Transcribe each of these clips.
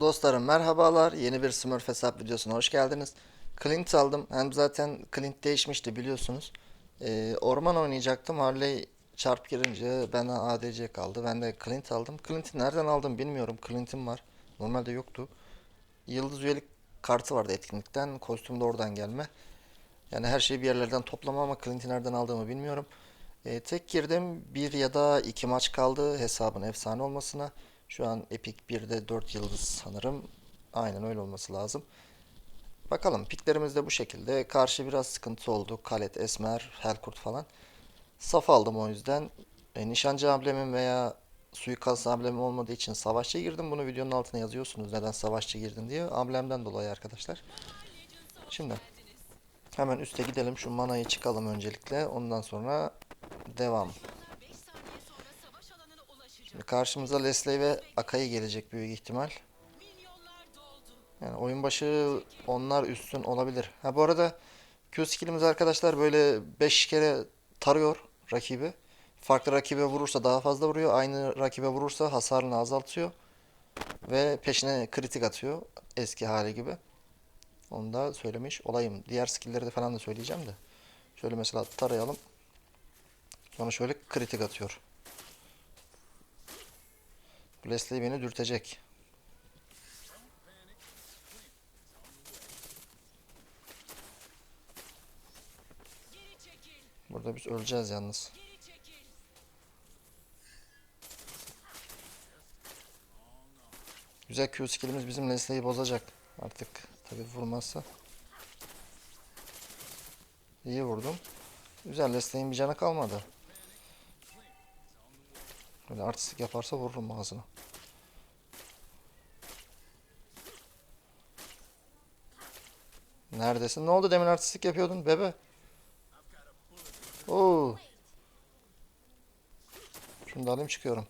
Dostlarım merhabalar. Yeni bir Smurf hesap videosuna hoş geldiniz. Clint aldım. Hem zaten Clint değişmişti biliyorsunuz. Ee, orman oynayacaktım. Harley çarp girince bana ADC kaldı. Ben de Clint aldım. Clint'i nereden aldım bilmiyorum. Clint'im var. Normalde yoktu. Yıldız üyelik kartı vardı etkinlikten. Kostüm de oradan gelme. Yani her şeyi bir yerlerden toplama ama Clint'i nereden aldığımı bilmiyorum. Ee, tek girdim. Bir ya da iki maç kaldı hesabın efsane olmasına. Şu an Epic 1'de 4 yıldız sanırım. Aynen öyle olması lazım. Bakalım piklerimiz de bu şekilde. Karşı biraz sıkıntı oldu. Kalet, Esmer, Helkurt falan. Saf aldım o yüzden. E, nişancı amblemim veya suikast amblemim olmadığı için savaşçı girdim. Bunu videonun altına yazıyorsunuz neden savaşçı girdin diye. Amblemden dolayı arkadaşlar. Şimdi hemen üste gidelim. Şu manayı çıkalım öncelikle. Ondan sonra devam. Şimdi karşımıza Leslie ve Akai gelecek büyük ihtimal. Yani oyun başı onlar üstün olabilir. Ha bu arada Q skillimiz arkadaşlar böyle 5 kere tarıyor rakibi. Farklı rakibe vurursa daha fazla vuruyor. Aynı rakibe vurursa hasarını azaltıyor. Ve peşine kritik atıyor. Eski hali gibi. Onu da söylemiş olayım. Diğer skill'leri de falan da söyleyeceğim de. Şöyle mesela tarayalım. Sonra şöyle kritik atıyor. Leslie beni dürtecek. Burada biz öleceğiz yalnız. Güzel Q skillimiz bizim Leslie'yi bozacak. Artık tabi vurmazsa. İyi vurdum. Güzel Leslie'nin bir canı kalmadı. Böyle artistik yaparsa vururum ağzına. Neredesin? Ne oldu demin artistik yapıyordun bebe? Oo. Şunu da alayım çıkıyorum.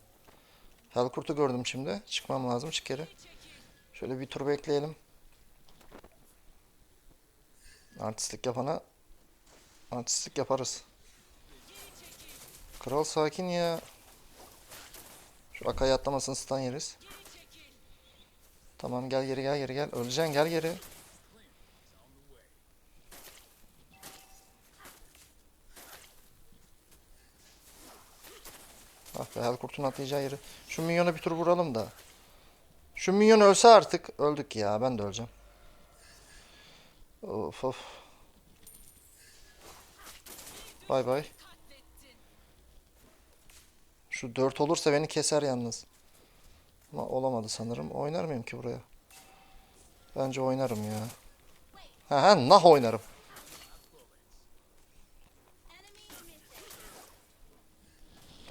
Helkurt'u gördüm şimdi. Çıkmam lazım çık geri. Şöyle bir tur bekleyelim. Artistlik yapana artistlik yaparız. Kral sakin ya. Şu Akay'ı atlamasını stun yeriz. Tamam gel geri gel geri gel. Öleceksin gel geri. Ah be Helkurt'un atlayacağı yeri. Şu minyona bir tur vuralım da. Şu minyon ölse artık. Öldük ya ben de öleceğim. Of of. Bay bay. Şu 4 olursa beni keser yalnız. Ama olamadı sanırım. Oynar mıyım ki buraya? Bence oynarım ya. Ha ha nah oynarım.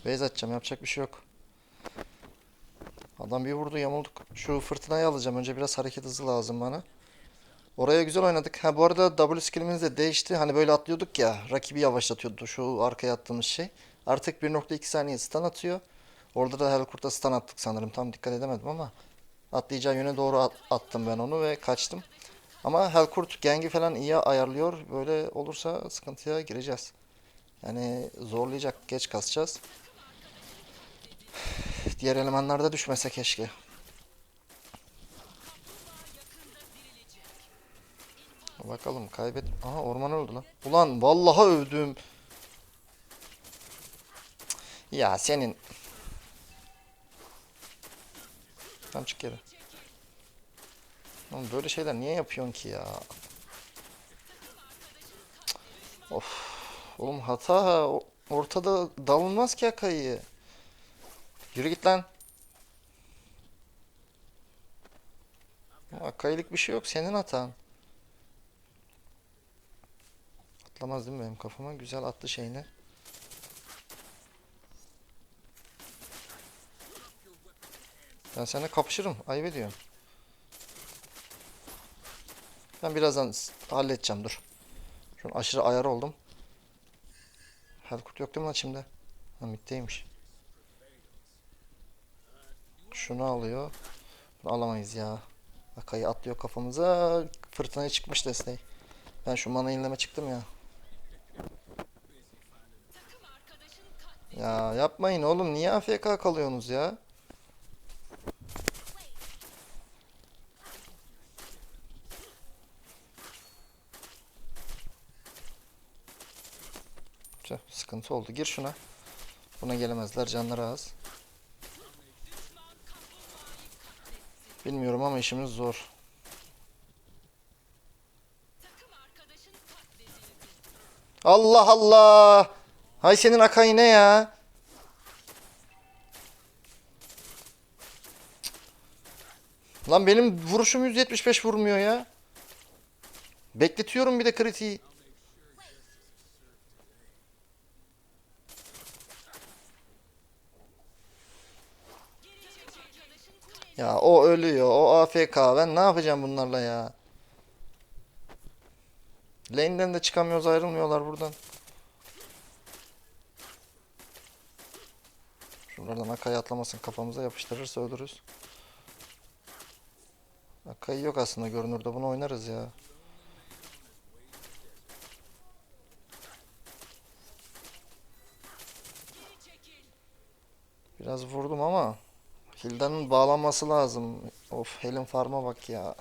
Base atacağım yapacak bir şey yok. Adam bir vurdu yamulduk. Şu fırtınayı alacağım. Önce biraz hareket hızı lazım bana. Oraya güzel oynadık. Ha bu arada W skillimiz de değişti. Hani böyle atlıyorduk ya. Rakibi yavaşlatıyordu şu arkaya attığımız şey. Artık 1.2 saniye stun atıyor. Orada da Helkurt'a stun attık sanırım. Tam dikkat edemedim ama. Atlayacağı yöne doğru at- attım ben onu ve kaçtım. Ama Helkurt gengi falan iyi ayarlıyor. Böyle olursa sıkıntıya gireceğiz. Yani zorlayacak. Geç kasacağız. Diğer elemanlarda düşmese keşke. Bakalım kaybet. Aha orman öldü lan. Ulan vallahi övdüm. Ya senin. Tam çık geri. Oğlum böyle şeyler niye yapıyorsun ki ya? Of. Oğlum hata. Ortada dalınmaz ki Akai'ye. Yürü git lan. Akai'lik bir şey yok. Senin hatan. Atlamaz değil mi benim kafama? Güzel attı şeyini. Ben seninle kapışırım. Ayıp ediyorum. Ben birazdan halledeceğim dur. Şu aşırı ayar oldum. Helkurt yok değil mi lan şimdi? Ha middeymiş. Şunu alıyor. Bunu alamayız ya. Akayı atlıyor kafamıza. Fırtınaya çıkmış desteği. Ben şu mana yenileme çıktım ya. Ya yapmayın oğlum. Niye AFK kalıyorsunuz ya? Tüh, sıkıntı oldu. Gir şuna. Buna gelemezler. Canları az. Bilmiyorum ama işimiz zor. Allah Allah. Hay senin Akai ne ya? Lan benim vuruşum 175 vurmuyor ya. Bekletiyorum bir de kritiği. Ya o ölüyor, o AFK. Ben ne yapacağım bunlarla ya? Lane'den de çıkamıyoruz, ayrılmıyorlar buradan. Şuralardan Akai atlamasın kafamıza yapıştırırsa ölürüz. Akai yok aslında görünürde bunu oynarız ya. Biraz vurdum ama Hilda'nın bağlanması lazım. Of Helen Farm'a bak ya.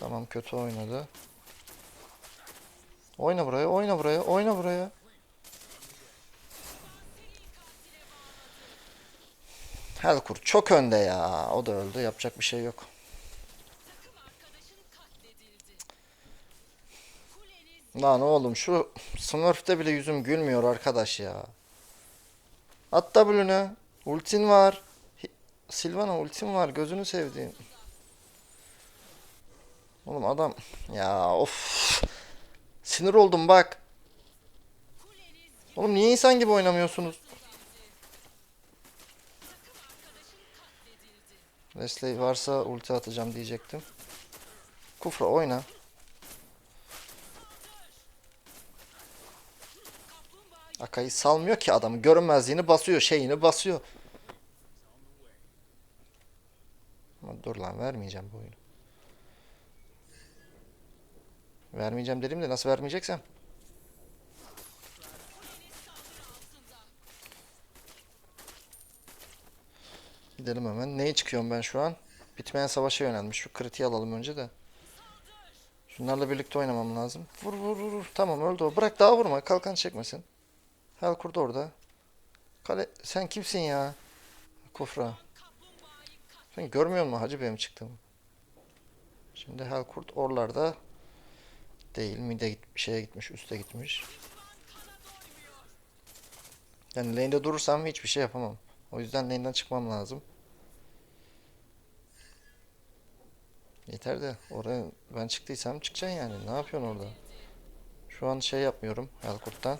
Tamam kötü oynadı. Oyna buraya, oyna buraya, oyna buraya. Helkur çok önde ya. O da öldü. Yapacak bir şey yok. Lan oğlum şu Smurf'te bile yüzüm gülmüyor arkadaş ya. At W'ne. Ultin var. Sylvana ultin var. Gözünü sevdiğim. Oğlum adam. Ya of. Sinir oldum bak. Oğlum niye insan gibi oynamıyorsunuz? Wesley varsa ulti atacağım diyecektim. Kufra oyna. Akay'ı salmıyor ki adamı. Görünmezliğini basıyor, şeyini basıyor. Ama dur lan vermeyeceğim bu oyunu. Vermeyeceğim dedim de nasıl vermeyeceksem. Gidelim hemen. Neye çıkıyorum ben şu an? Bitmeyen savaşa yönelmiş. Şu kritiği alalım önce de. Şunlarla birlikte oynamam lazım. Vur vur. vur. Tamam öldü o. Bırak daha vurma. Kalkan çekmesin. Helkurt orada. Kale sen kimsin ya? Kufra. Sen görmüyor musun hacı benim çıktığımı? Şimdi Helkurt oralarda değil. Mide git şeye gitmiş, üste gitmiş. Yani lane'de durursam hiçbir şey yapamam. O yüzden lane'den çıkmam lazım. Yeter de oraya ben çıktıysam çıkacaksın yani. Ne yapıyorsun orada? Şu an şey yapmıyorum Helkurt'tan.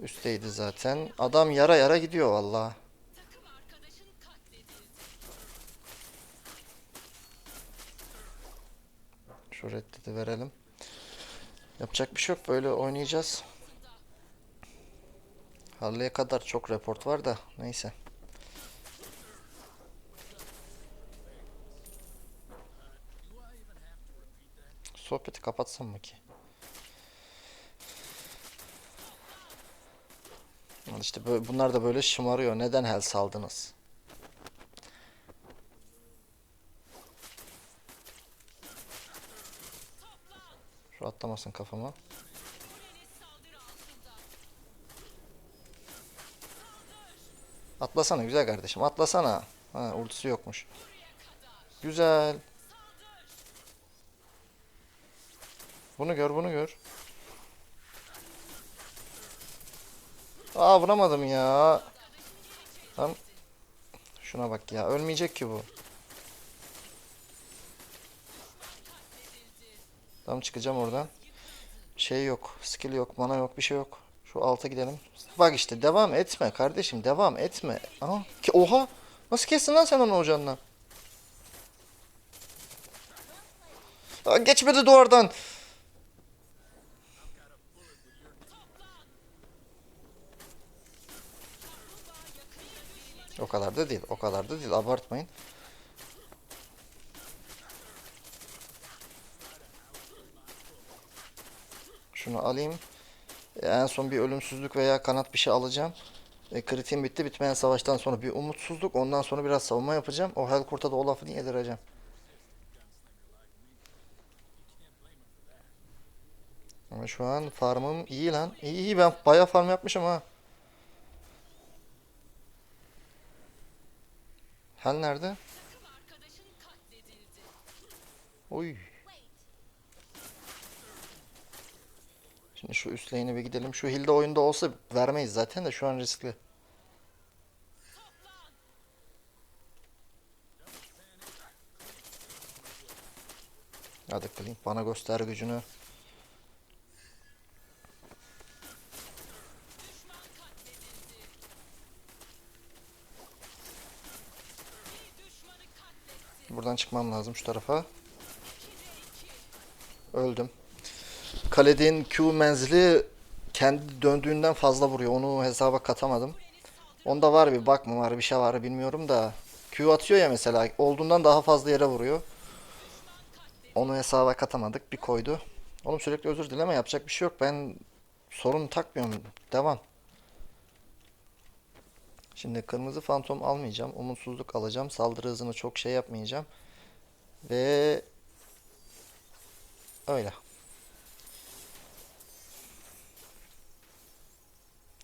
Üstteydi zaten. Adam yara yara gidiyor valla. Şu reddi de verelim. Yapacak bir şey yok. Böyle oynayacağız. Harley'e kadar çok report var da neyse. Sohbeti kapatsam mı ki? Al İşte bunlar da böyle şımarıyor. Neden hel saldınız? Şu atlamasın kafama. Atlasana güzel kardeşim. Atlasana. Ha ultisi yokmuş. Güzel. Bunu gör, bunu gör. Aa vuramadım ya. Tam şuna bak ya. Ölmeyecek ki bu. Tam çıkacağım oradan. Şey yok. Skill yok. Mana yok. Bir şey yok. Şu alta gidelim. Bak işte devam etme kardeşim. Devam etme. Aha. Ki, oha. Nasıl kestin lan sen onu hocanla? Aa, geçmedi duvardan. O kadar da değil. O kadar da değil. Abartmayın. Şunu alayım. En son bir ölümsüzlük veya kanat bir şey alacağım. E, kritiğim bitti. Bitmeyen savaştan sonra bir umutsuzluk. Ondan sonra biraz savunma yapacağım. O Helkurt'a da o lafı yedireceğim. Ama şu an farmım iyi lan. İyi iyi ben bayağı farm yapmışım ha. Hel nerede? Oy. Şimdi şu üst lane'e bir gidelim. Şu Hilda oyunda olsa vermeyiz zaten de şu an riskli. Hadi Clint bana göster gücünü. Buradan çıkmam lazım şu tarafa. Öldüm. Kaledin Q menzili kendi döndüğünden fazla vuruyor. Onu hesaba katamadım. Onda var bir bak mı var bir şey var bilmiyorum da. Q atıyor ya mesela olduğundan daha fazla yere vuruyor. Onu hesaba katamadık. Bir koydu. Oğlum sürekli özür dileme yapacak bir şey yok. Ben sorun takmıyorum. Devam. Şimdi kırmızı fantom almayacağım. Umutsuzluk alacağım. Saldırı hızını çok şey yapmayacağım. Ve öyle.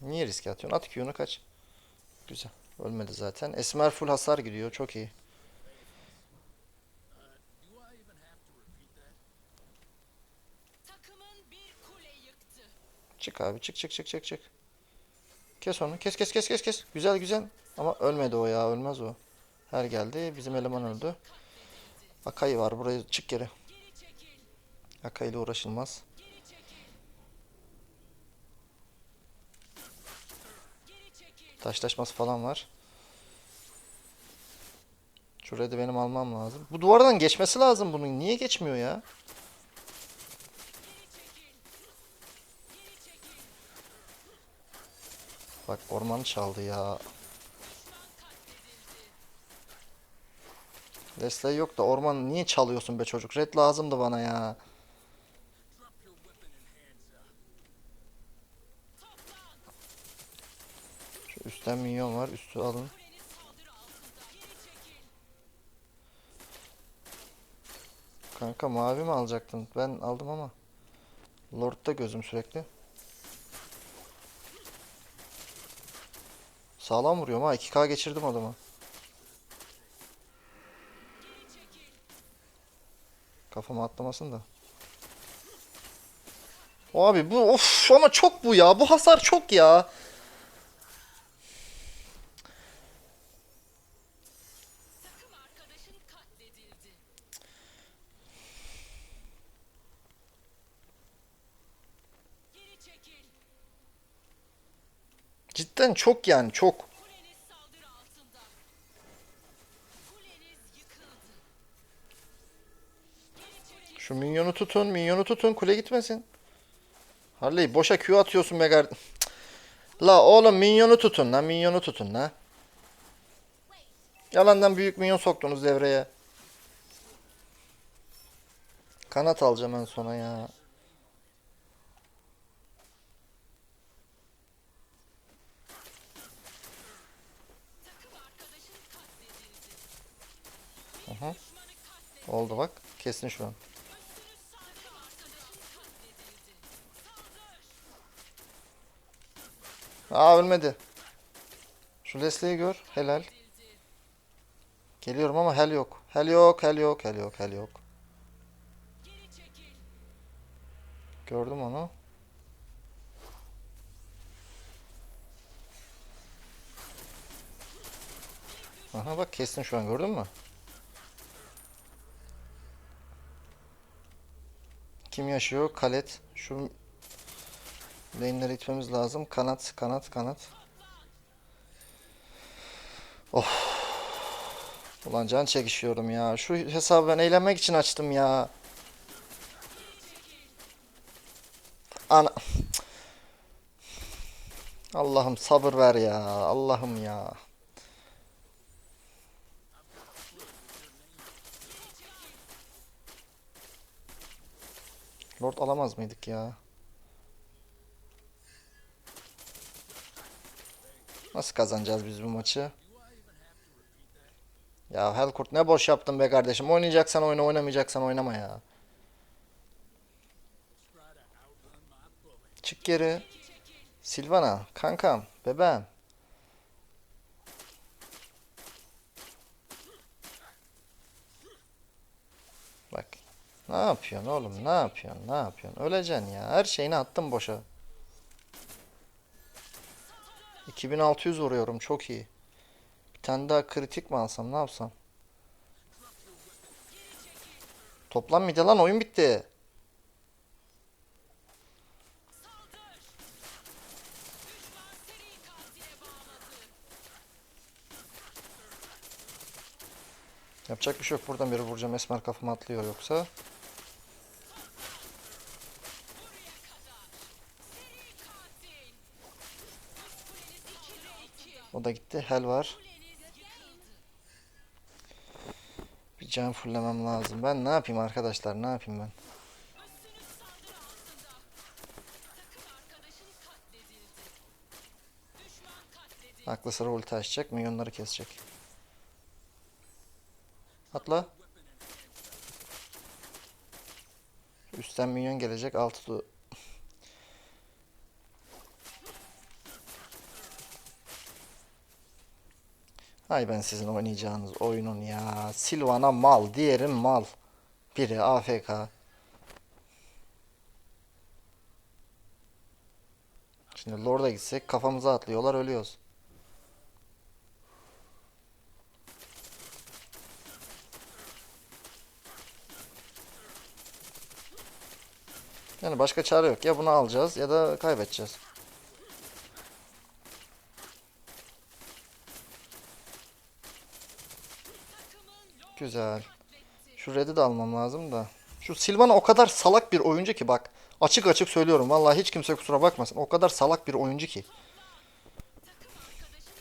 Niye riske atıyorsun? At Q'nu kaç. Güzel. Ölmedi zaten. Esmer full hasar gidiyor. Çok iyi. Çık abi. Çık çık çık çık çık. Kes onu. Kes kes kes kes kes. Güzel güzel. Ama ölmedi o ya. Ölmez o. Her geldi. Bizim eleman öldü. Akai var. Buraya çık geri. İle uğraşılmaz. Taşlaşması falan var. Şurayı da benim almam lazım. Bu duvardan geçmesi lazım bunun. Niye geçmiyor ya? Bak ormanı çaldı ya. Leslie yok da ormanı niye çalıyorsun be çocuk? Red lazımdı bana ya. Şu üstten minyon var. Üstü alın. Kanka mavi mi alacaktın? Ben aldım ama. Lord'da gözüm sürekli. Sağlam vuruyorum ha. 2K geçirdim adama. Kafama atlamasın da. Abi bu of ama çok bu ya. Bu hasar çok ya. Cidden çok yani çok. Şu minyonu tutun, minyonu tutun. Kule gitmesin. Harley boşa Q atıyorsun be. La oğlum minyonu tutun la, minyonu tutun la. Yalandan büyük minyon soktunuz devreye. Kanat alacağım en sona ya. Aha. Oldu bak. Kesin şu an. Aa ölmedi. Şu Leslie'yi gör. Helal. Geliyorum ama hel yok. Hel yok, hel yok, hel yok, hel yok. Gördüm onu. Aha bak kestin şu an gördün mü? Kim yaşıyor? Kalet. Şu lane'leri itmemiz lazım. Kanat, kanat, kanat. Of. Ulan can çekişiyorum ya. Şu hesabı ben eğlenmek için açtım ya. Ana. Allah'ım sabır ver ya. Allah'ım ya. Lord alamaz mıydık ya? Nasıl kazanacağız biz bu maçı? Ya Helkurt ne boş yaptın be kardeşim. Oynayacaksan oyna, oynamayacaksan oynama ya. Çık geri. Silvana, kankam, bebeğim. Bak. Ne yapıyorsun oğlum? Ne yapıyorsun? Ne yapıyorsun? Öleceksin ya. Her şeyini attım boşa. 2600 vuruyorum. Çok iyi. Bir tane daha kritik mi alsam? Ne yapsam? Toplam mıydı lan? Oyun bitti. Yapacak bir şey yok. Buradan biri vuracağım. Esmer kafama atlıyor yoksa. O da gitti. Hel var. Bir can fullemem lazım. Ben ne yapayım arkadaşlar? Ne yapayım ben? Aklı sıra ulti açacak. Milyonları kesecek. Atla. Üstten minyon gelecek. Altı Hay ben sizin oynayacağınız oyunun ya. Silvana mal, diğeri mal. Biri AFK. Şimdi Lord'a gitsek kafamıza atlıyorlar ölüyoruz. Yani başka çare yok. Ya bunu alacağız ya da kaybedeceğiz. Güzel. Şu red'i de almam lazım da. Şu Silvana o kadar salak bir oyuncu ki bak. Açık açık söylüyorum. Vallahi hiç kimse kusura bakmasın. O kadar salak bir oyuncu ki.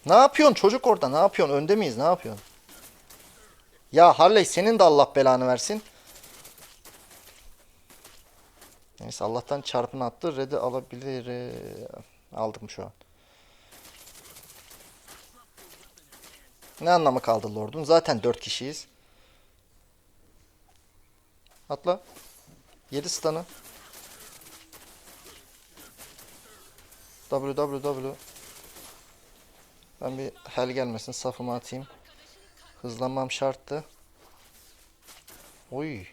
Ne yapıyorsun çocuk orada? Ne yapıyorsun? Önde miyiz? Ne yapıyorsun? Ya Harley senin de Allah belanı versin. Neyse Allah'tan çarpını attı. Red'i alabilir. Aldım şu an. Ne anlamı kaldı Lord'un? Zaten 4 kişiyiz. Atla. 7 stun'ı. www. Ben bir hel gelmesin safımı atayım. Hızlanmam şarttı. Oy.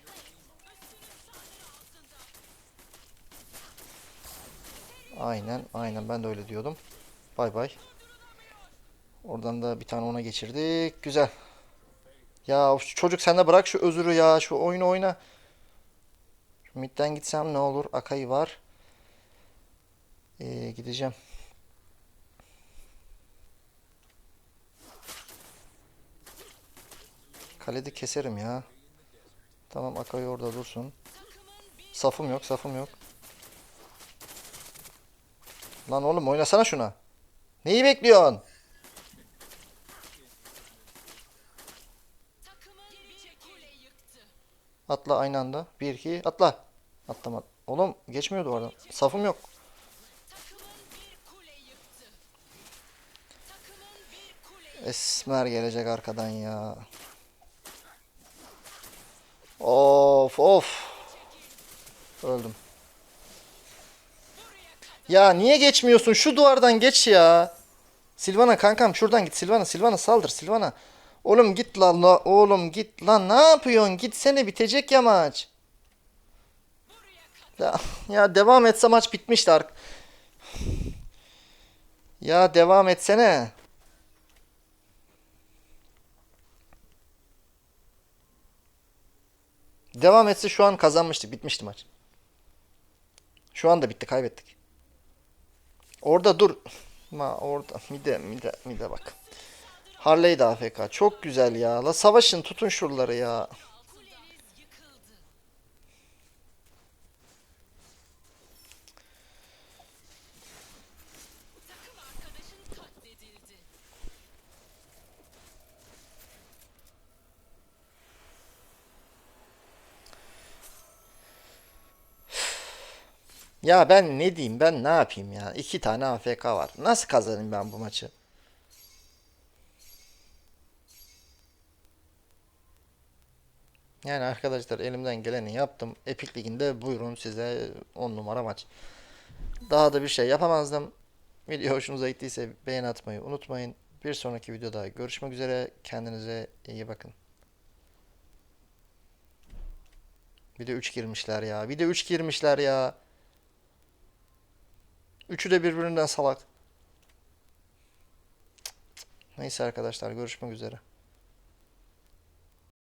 Aynen, aynen ben de öyle diyordum. Bay bay. Oradan da bir tane ona geçirdik. Güzel. Ya çocuk sen de bırak şu özürü ya. Şu oyunu oyna. Midden gitsem ne olur? Akai var. Ee, gideceğim. Kalede keserim ya. Tamam Akai orada dursun. Safım yok, safım yok. Lan oğlum oynasana şuna. Neyi bekliyorsun? Atla aynı anda. 1 2 atla. Atlama. Oğlum geçmiyordu oradan. Safım yok. Esmer gelecek arkadan ya. Of of. Öldüm. Ya niye geçmiyorsun? Şu duvardan geç ya. Silvana kankam şuradan git. Silvana Silvana saldır Silvana. Oğlum git lan la. Oğlum git lan. Ne yapıyorsun? Gitsene bitecek ya maç. Ya, ya devam etse maç bitmişti ark. Ya devam etsene. Devam etse şu an kazanmıştık. Bitmişti maç. Şu anda bitti. Kaybettik. Orada dur. Ma orada. Mide mide mide bak. Harley de AFK. Çok güzel ya. La savaşın tutun şuraları ya. Ya ben ne diyeyim? Ben ne yapayım ya? İki tane AFK var. Nasıl kazanayım ben bu maçı? Yani arkadaşlar elimden geleni yaptım. Epic Ligi'nde buyurun size 10 numara maç. Daha da bir şey yapamazdım. Video hoşunuza gittiyse beğeni atmayı unutmayın. Bir sonraki videoda görüşmek üzere. Kendinize iyi bakın. Bir de 3 girmişler ya. Bir de 3 girmişler ya. Üçü de birbirinden salak. Neyse arkadaşlar görüşmek üzere.